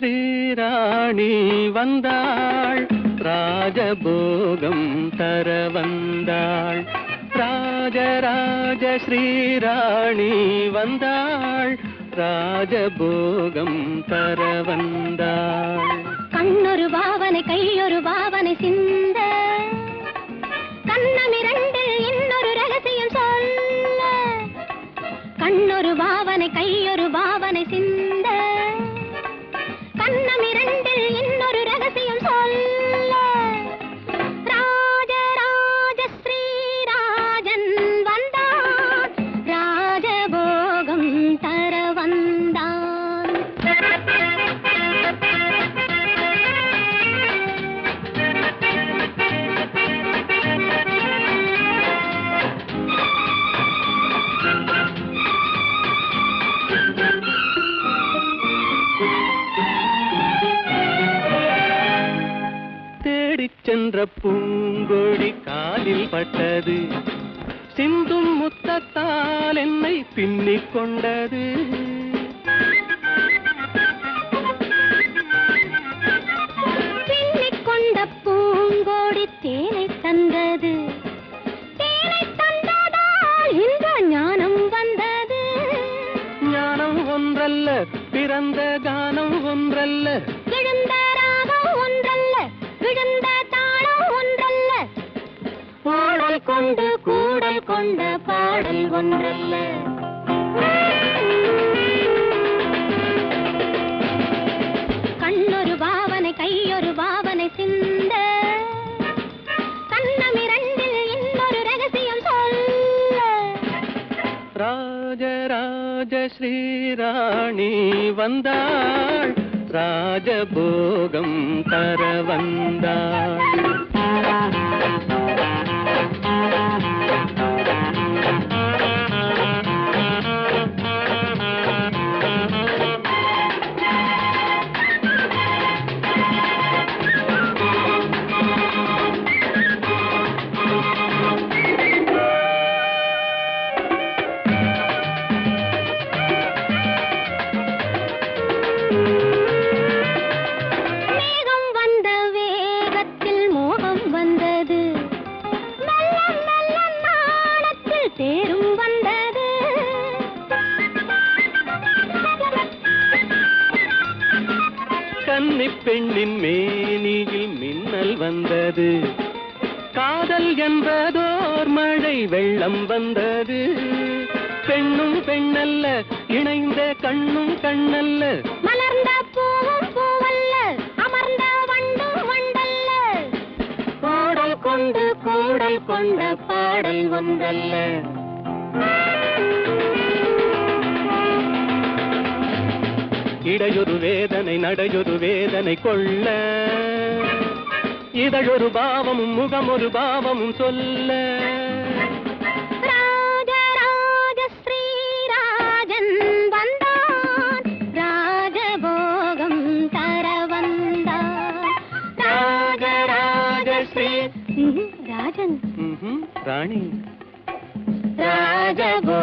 ஸ்ரீராணி வந்தாள். ராஜபோகம் தர வந்தாள். ராஜராஜ ஸ்ரீராணி வந்தாள். ராஜபோகம் தர வந்தாள். கண்ணொரு பாவனை கையொரு பாவனை சிந்த. கண்ணமிரண்டில் இன்னொரு ரகசியம் சொல்ல. கண்ணொரு பாவனை கையொரு பாவனை சிந்த. கண்ணமிரண்டில் சென்ற பூங்கொடி காலில் பட்டது. சிந்தும் முத்தத்தால் என்னை பின்னிக் கொண்டது. பின்னிக் கொண்ட பூங்கோடி தேனை தந்தது. தேனை தந்ததால் இந்த ஞானம் வந்தது. ஞானம் ஒன்றல்ல பிறந்த கானம் ஒன்றல்ல. விழுந்த ராகம் ஒன்றல்ல விழுந்த கொண்டு கூடல் கொண்ட பாடல் ஒன்றல்ல. கண்ணொரு பாவனை கையொரு பாவனை சிந்த. கண்ணம் இரண்டில் இன்னொரு ரகசியம் சொல்ல. ராஜராஜ ஸ்ரீராணி வந்தாள். ராஜபோகம் தர வந்தாள். கன்னிப் பெண்ணின் மேனியில் மின்னல் வந்தது. காதல் என்பதோர் மழை வெள்ளம் வந்தது. பெண்ணும் பெண்ணல்ல இணைந்த கண்ணும் கண்ணல்ல. மலர்ந்த பூவும் பூவல்ல அமர்ந்த வண்டும் வண்டல்ல. பாடல் கொண்டு கூடல் கொண்ட பாடல் ஒன்றல்ல. இடையொரு வேதனை நடையொரு வேதனை கொள்ள. இதழொரு பாவமும் முகமொரு பாவமும் சொல்ல. ராஜன். ராணி. ராஜபோகம்